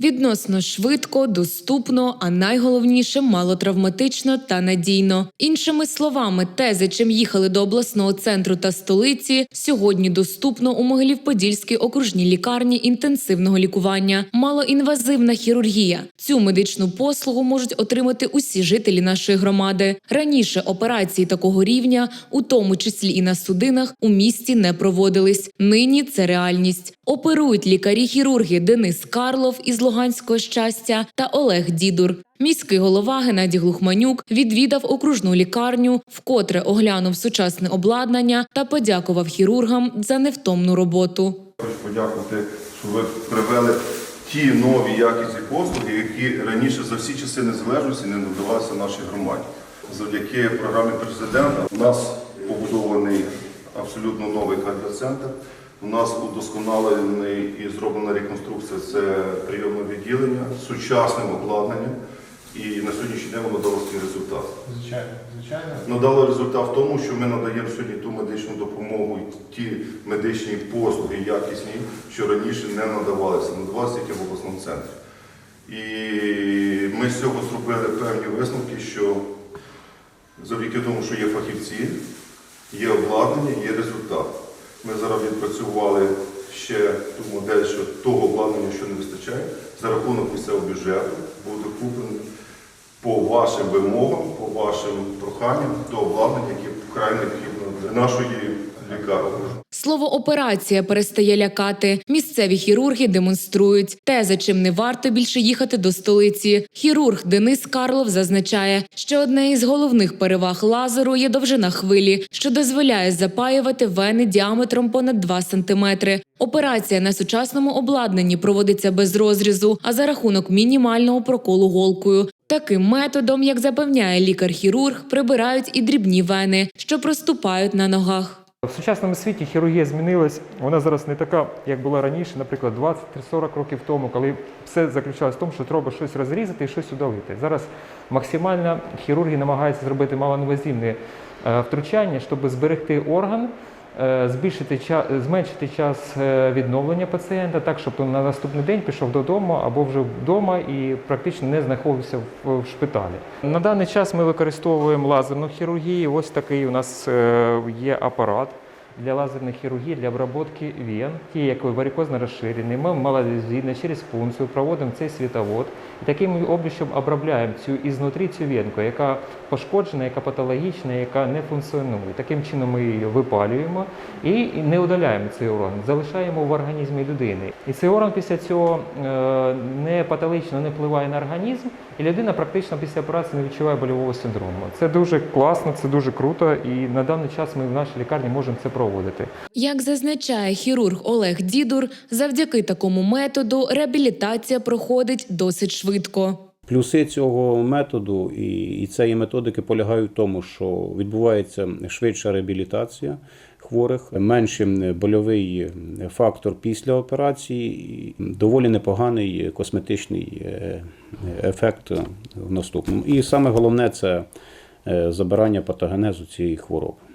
Відносно швидко, доступно, а найголовніше малотравматично та надійно. Іншими словами, те, за чим їхали до обласного центру та столиці, сьогодні доступно у Могилів-Подільській окружній лікарні інтенсивного лікування. Малоінвазивна хірургія. Цю медичну послугу можуть отримати усі жителі нашої громади. Раніше операції такого рівня, у тому числі і на судинах, у місті не проводились. Нині це реальність. Оперують лікарі-хірурги Денис Карлов із Луганського щастя та Олег Дідур. Міський голова Геннадій Глухманюк відвідав окружну лікарню, вкотре оглянув сучасне обладнання та подякував хірургам за невтомну роботу. Хочу подякувати, що ви привели ті нові якісні послуги, які раніше за всі часи незалежності не надавалися нашій громаді. Завдяки програмі президента у нас побудований абсолютно новий кардіоцентр. У нас удосконалений і зроблена реконструкція це прийомне відділення з сучасним обладнанням. І на сьогоднішній день воно дало свій результат. Звичайно, звичайно. Надало результат в тому, що ми надаємо сьогодні ту медичну допомогу, і ті медичні послуги якісні, що раніше не надавалися, надавалися тільки в обласному центрі. І ми з цього зробили певні висновки, що завдяки тому, що є фахівці, є обладнання, є результат. Зараз відпрацювали ще ту модель, що того обладнання, що не вистачає, за рахунок місцевого бюджету буде куплено по вашим вимогам, по вашим проханням до обладнання, яке вкрай необхідно для нашої. Слово операція перестає лякати. Місцеві хірурги демонструють те, за чим не варто більше їхати до столиці. Хірург Денис Карлов зазначає, що одне із головних переваг лазеру є довжина хвилі, що дозволяє запаювати вени діаметром понад 2 сантиметри. Операція на сучасному обладнанні проводиться без розрізу, а за рахунок мінімального проколу голкою. Таким методом, як запевняє лікар-хірург, прибирають і дрібні вени, що проступають на ногах. В сучасному світі хірургія змінилась. Вона зараз не така, як була раніше, наприклад, 20-40 років тому, коли все заключалось в тому, що треба щось розрізати і щось удалити. Зараз максимально хірурги намагаються зробити малоінвазивне е, втручання, щоб зберегти орган, збільшити час, зменшити час е, відновлення пацієнта, так щоб на наступний день пішов додому або вже вдома і практично не знаходився в, в шпиталі. На даний час ми використовуємо лазерну хірургію. Ось такий у нас е, є апарат для лазерної хірургії для обробки вен, ті, які варикозно розширені. Ми маловізійно через пункцію проводимо цей світовод і таким обручем обробляємо цю ізнутрі цю венку, яка пошкоджена, яка патологічна, яка не функціонує. Таким чином ми її випалюємо і не удаляємо цей орган, залишаємо в організмі людини. І цей орган після цього е, не патологічно не впливає на організм, і людина практично після операції не відчуває больового синдрому. Це дуже класно, це дуже круто, і на даний час ми в нашій лікарні можемо це проводити. Як зазначає хірург Олег Дідур, завдяки такому методу реабілітація проходить досить швидко. Плюси цього методу і, і цієї методики полягають в тому, що відбувається швидша реабілітація хворих, менший больовий фактор після операції, і доволі непоганий косметичний е, ефект в наступному. І саме головне це е, забирання патогенезу цієї хвороби.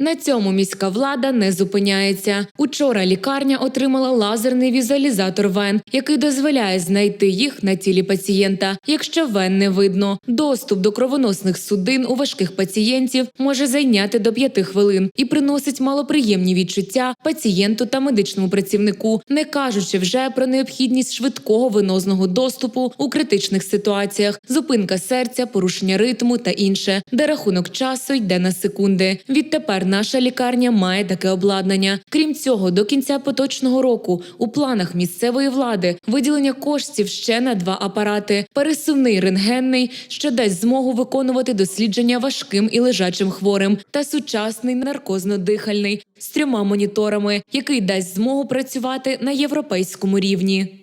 На цьому міська влада не зупиняється. Учора лікарня отримала лазерний візуалізатор вен, який дозволяє знайти їх на тілі пацієнта, якщо вен не видно. Доступ до кровоносних судин у важких пацієнтів може зайняти до п'яти хвилин і приносить малоприємні відчуття пацієнту та медичному працівнику, не кажучи вже про необхідність швидкого венозного доступу у критичних ситуаціях, зупинка серця, порушення ритму та інше, де рахунок часу йде на секунди. Відтепер наша лікарня має таке обладнання. Крім цього, до кінця поточного року у планах місцевої влади виділення коштів ще на два апарати: пересувний рентгенний, що дасть змогу виконувати дослідження важким і лежачим хворим, та сучасний наркозно-дихальний з трьома моніторами, який дасть змогу працювати на європейському рівні.